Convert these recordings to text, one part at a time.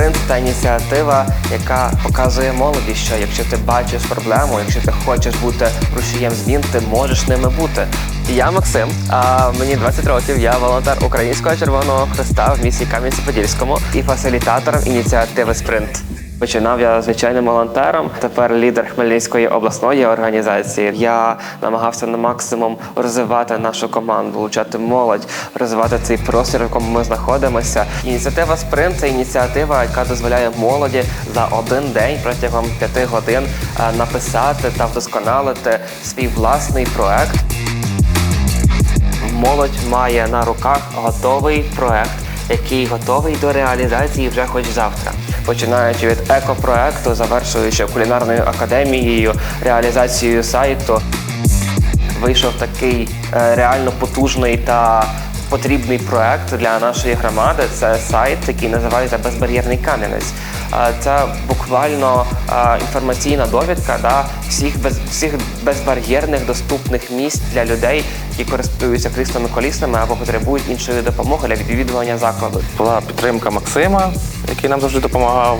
спринт та ініціатива, яка показує молоді, що якщо ти бачиш проблему, якщо ти хочеш бути рушієм змін, ти можеш ними бути. Я Максим, а мені 20 років. Я волонтер Українського Червоного Хреста в місті Кам'янці-Подільському і фасилітатором ініціативи Спринт. Починав я звичайним волонтером. Тепер лідер Хмельницької обласної організації. Я намагався на максимум розвивати нашу команду, влучати молодь, розвивати цей простір, в якому ми знаходимося. Ініціатива Спринт це ініціатива, яка дозволяє молоді за один день протягом п'яти годин е, написати та вдосконалити свій власний проект. Молодь має на руках готовий проект, який готовий до реалізації вже хоч завтра. Починаючи від екопроекту, завершуючи кулінарною академією, реалізацією сайту, вийшов такий е, реально потужний та потрібний проект для нашої громади. Це сайт, який називається Безбар'єрний Кам'янець. Е, Це буквально е, інформаційна довідка да, всіх без всіх безбар'єрних доступних місць для людей, які користуються кріслами колісними або потребують іншої допомоги для відвідування закладу. Була підтримка Максима, який нам завжди допомагав,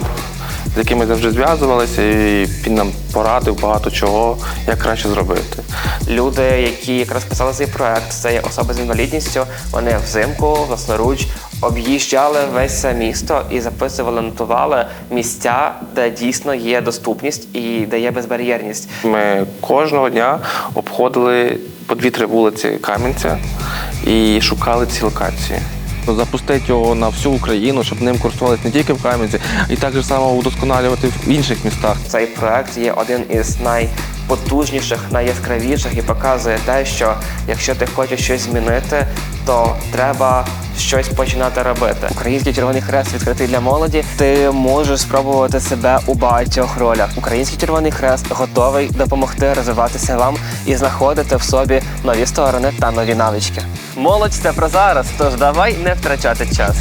з яким ми завжди зв'язувалися, і він нам порадив багато чого, як краще зробити. Люди, які якраз писали цей проект, це є особи з інвалідністю. Вони взимку власноруч об'їжджали весь це місто і записували, нотували місця, де дійсно є доступність і де є безбар'єрність. Ми кожного дня обходили по дві-три вулиці Кам'янця і шукали ці локації. Запустити його на всю Україну, щоб ним користувалися не тільки в Кам'янці, і так само удосконалювати в інших містах. Цей проект є один із найпотужніших, найяскравіших і показує те, що якщо ти хочеш щось змінити, то треба щось починати робити. Український Червоний Хрест відкритий для молоді. Ти можеш спробувати себе у багатьох ролях. Український Червоний Хрест готовий допомогти розвиватися вам і знаходити в собі нові сторони та нові навички. Молодь це про зараз, тож давай не втрачати час.